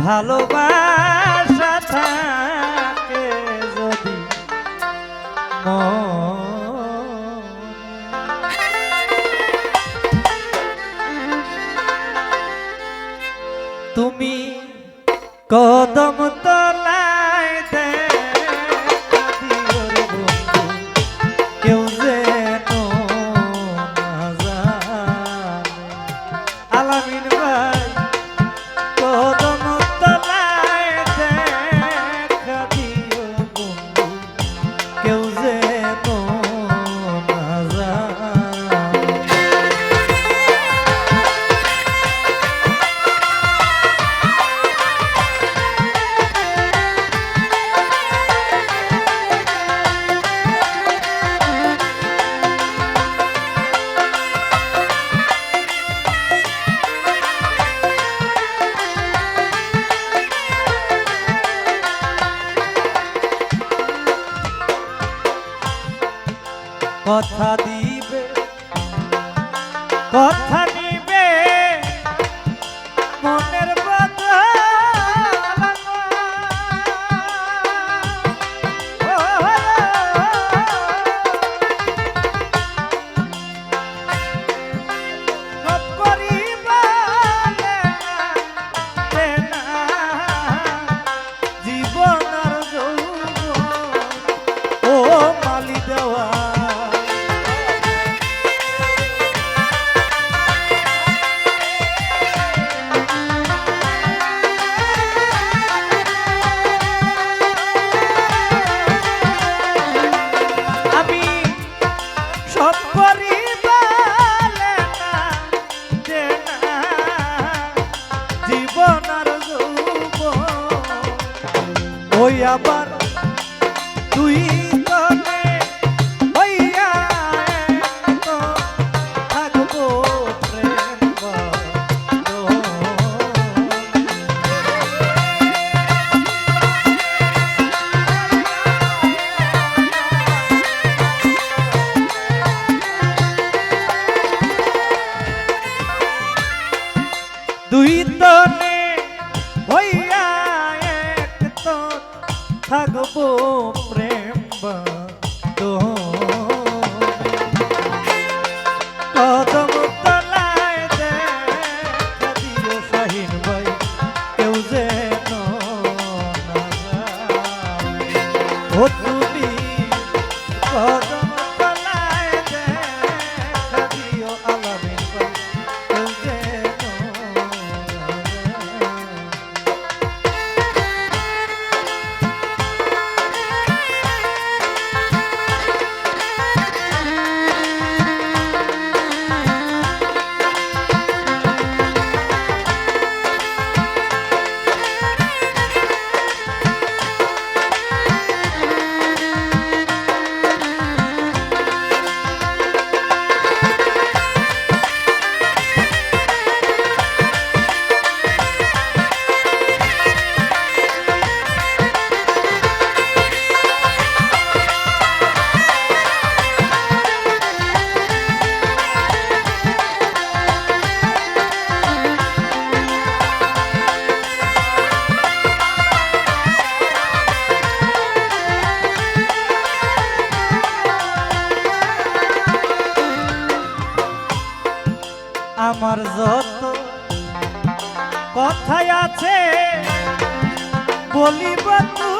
ভালোবাসা থাকে যদি তুমি কদম কথা দিবে কথা ওই আবার তুই আমার যত কথায় আছে বলিব তুই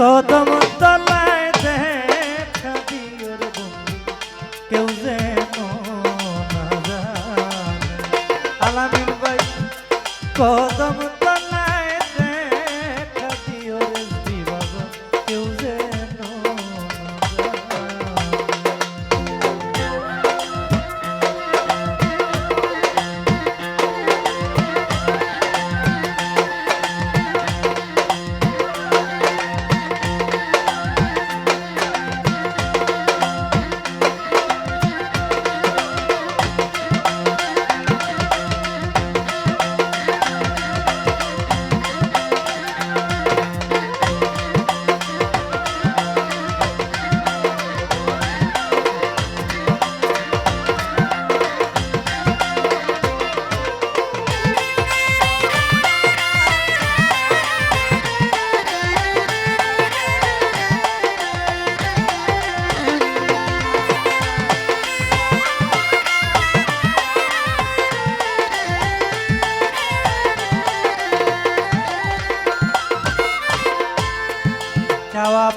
কদম তলায় দেখা দিওর বন্ধু কেউ যেন আলামিন ভাই কদম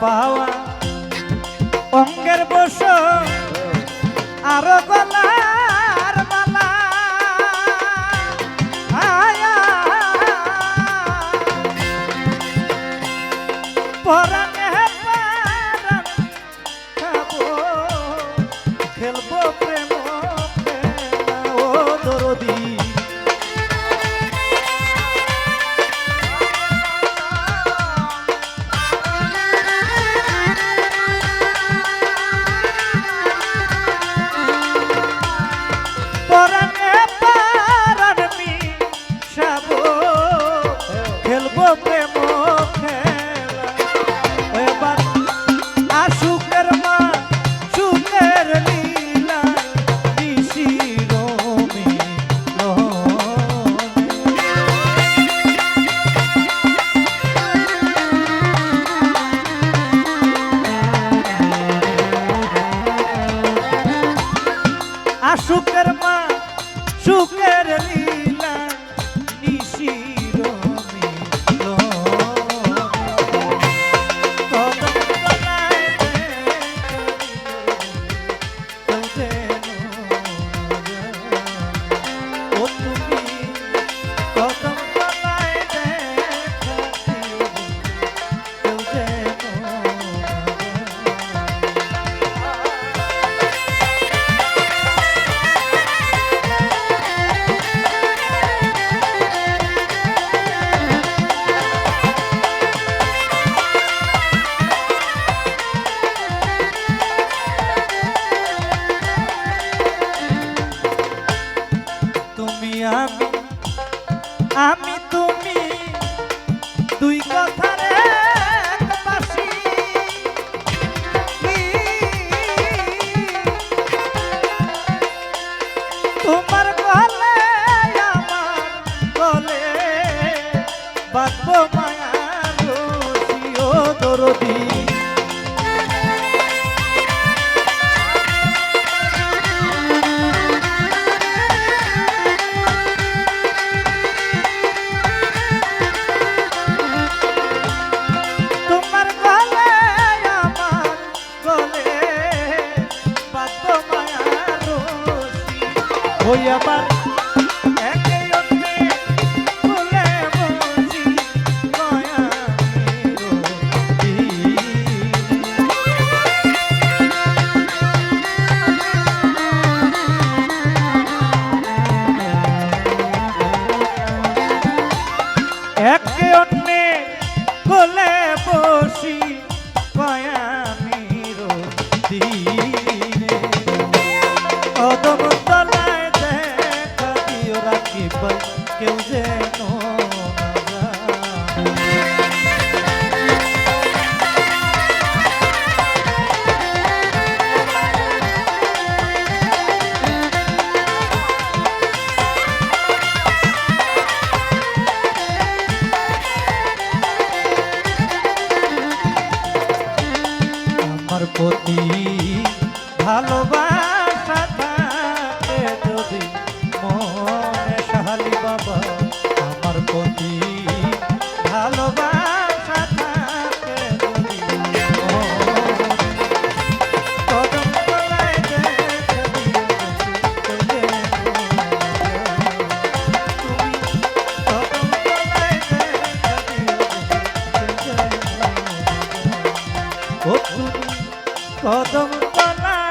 পাওয়া অঙ্গের বসা কদম তলা